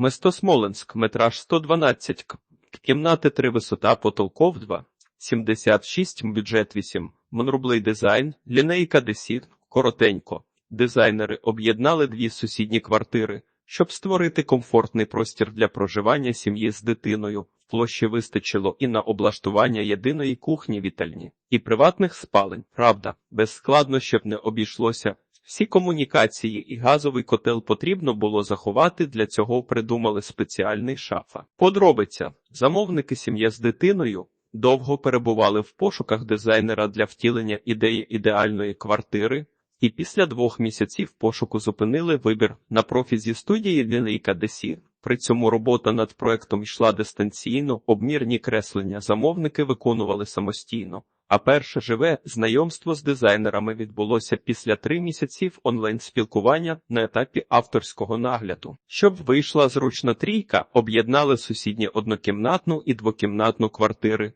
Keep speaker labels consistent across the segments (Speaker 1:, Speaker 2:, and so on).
Speaker 1: Место Смоленськ, метраж 112 к. Кімнати 3 висота потолков 2. 76 бюджет 8. Монрублей дизайн, лінейка десіт, коротенько. Дизайнери об'єднали дві сусідні квартири, щоб створити комфортний простір для проживання сім'ї з дитиною. Площі вистачило і на облаштування єдиної кухні вітальні, і приватних спалень. Правда, без складнощів не обійшлося. Всі комунікації і газовий котел потрібно було заховати. Для цього придумали спеціальний шафа. Подробиця: замовники сім'я з дитиною довго перебували в пошуках дизайнера для втілення ідеї ідеальної квартири. І після двох місяців пошуку зупинили вибір на профізі студії Лінейка Десі. При цьому робота над проектом йшла дистанційно, обмірні креслення замовники виконували самостійно. А перше живе знайомство з дизайнерами відбулося після три місяців онлайн-спілкування на етапі авторського нагляду. Щоб вийшла зручна трійка, об'єднали сусідні однокімнатну і двокімнатну квартири.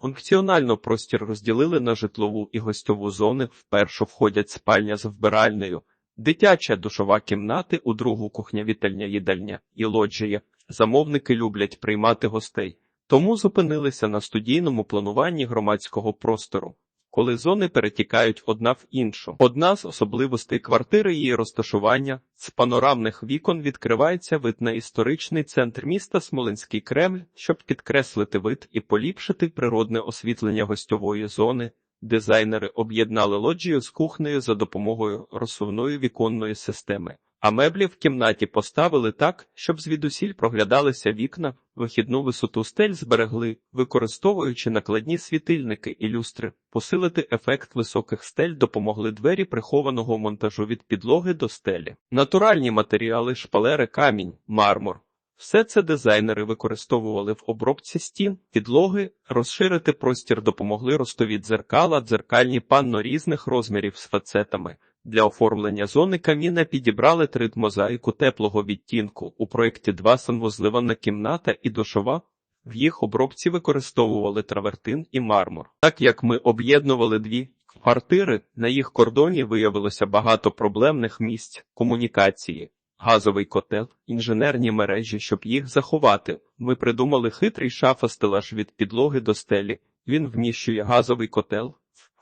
Speaker 1: Функціонально простір розділили на житлову і гостьову зони. В першу входять спальня з вбиральнею, дитяча душова кімнати, у другу кухня вітальня їдальня і лоджія. Замовники люблять приймати гостей, тому зупинилися на студійному плануванні громадського простору. Коли зони перетікають одна в іншу. Одна з особливостей квартири її розташування з панорамних вікон відкривається вид на історичний центр міста Смоленський Кремль, щоб підкреслити вид і поліпшити природне освітлення гостьової зони. Дизайнери об'єднали лоджію з кухнею за допомогою розсувної віконної системи. А меблі в кімнаті поставили так, щоб звідусіль проглядалися вікна, вихідну висоту стель зберегли, використовуючи накладні світильники і люстри. Посилити ефект високих стель допомогли двері прихованого монтажу від підлоги до стелі. Натуральні матеріали, шпалери, камінь, мармур. Все це дизайнери використовували в обробці стін, підлоги, розширити простір допомогли ростові дзеркала, дзеркальні панно різних розмірів з фацетами. Для оформлення зони каміна підібрали трид мозаїку теплого відтінку. У проєкті два санвузлива кімната і душова. В їх обробці використовували травертин і мармур. Так як ми об'єднували дві квартири, на їх кордоні виявилося багато проблемних місць комунікації, газовий котел, інженерні мережі, щоб їх заховати. Ми придумали хитрий шафа стелаж від підлоги до стелі. Він вміщує газовий котел.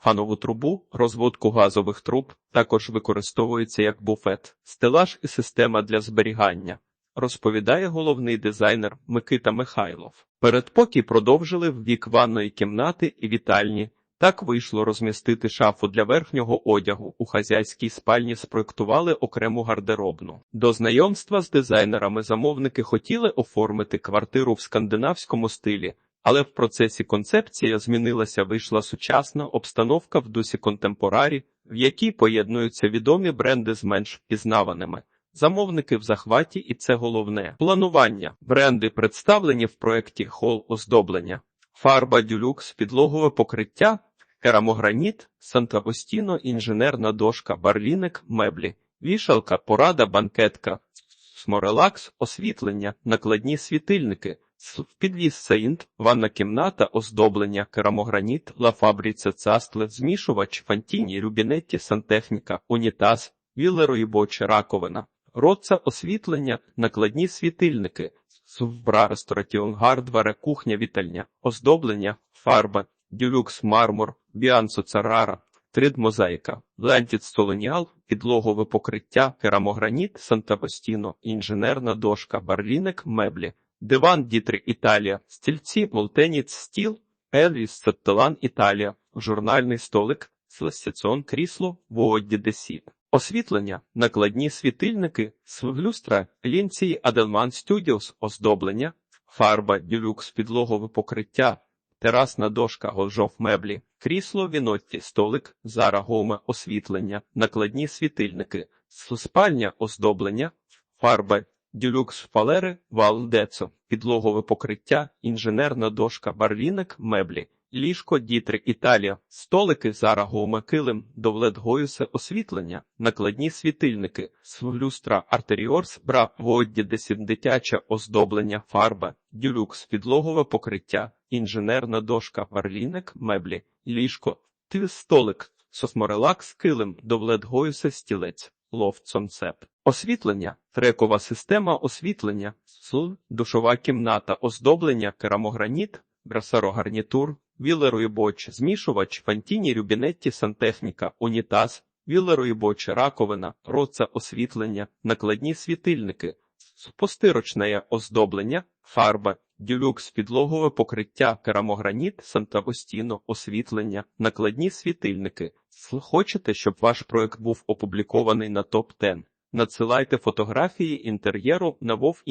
Speaker 1: Фанову трубу, розводку газових труб також використовується як буфет, стелаж і система для зберігання, розповідає головний дизайнер Микита Михайлов. Передпокій продовжили в вік ванної кімнати і вітальні. Так вийшло розмістити шафу для верхнього одягу. У хазяйській спальні спроектували окрему гардеробну. До знайомства з дизайнерами замовники хотіли оформити квартиру в скандинавському стилі. Але в процесі концепція змінилася, вийшла сучасна обстановка в дусі контемпорарі, в якій поєднуються відомі бренди з менш впізнаваними. Замовники в захваті, і це головне планування. Бренди представлені в проєкті хол оздоблення, фарба дюлюкс, підлогове покриття, керамограніт, Сантагостіно, інженерна дошка, барліник, меблі, вішалка, порада, банкетка, сморелакс, освітлення, накладні світильники. Підвіз Сейнт, ванна кімната, оздоблення, керамограніт, лафабріця, цастле, змішувач, фантіні, рюбінетті, сантехніка, унітаз, вілероїбоча, раковина, роца, освітлення, накладні світильники, сувбра, ресторатіон, гардваре, кухня, вітальня, оздоблення, фарба, дюлюкс, мармур, біансо, царара, трид мозаїка, лентіт столоніал, підлогове покриття, керамограніт, сантагостіно, інженерна дошка, барліник, меблі. Диван Дітри Італія, стільці, молтеніц, стіл, Елвіс, Сеттелан Італія, журнальний столик, слесяціон, крісло, Воодді Десі. Освітлення, накладні світильники, свиглюстра, лінції Аделман Стюдіос, оздоблення, фарба, дюлюкс, підлогове покриття, терасна дошка, голжов меблі, крісло, вінотті, столик, зара гоме, освітлення, накладні світильники, спальня, оздоблення, фарба, Дюлюкс фалери, вал децо, підлогове покриття, інженерна дошка, барліник, меблі, ліжко, дітри, Італія, столики, зара гоме, килим, довлет гоюсе, освітлення, накладні світильники, свлюстра, артеріорс, бра, водді, десін, дитяче, оздоблення, фарба, дюлюкс, підлогове покриття, інженерна дошка, барліник, меблі, ліжко, твіс столик, сосморелакс, килим, довлет гоюсе, стілець. Concept. Освітлення, трекова система освітлення, сл, душова кімната, оздоблення, керамограніт, брасарогарнітур, вілерої боч, змішувач, фантіні, рюбінетті, сантехніка, унітаз, вілерої боч, раковина, роца освітлення, накладні світильники, постирочне оздоблення, фарба, дюлюкс, підлогове покриття, керамограніт, сантагостіно, освітлення, накладні світильники. Хочете, щоб ваш проект був опублікований на топ 10 Надсилайте фотографії інтер'єру на Вов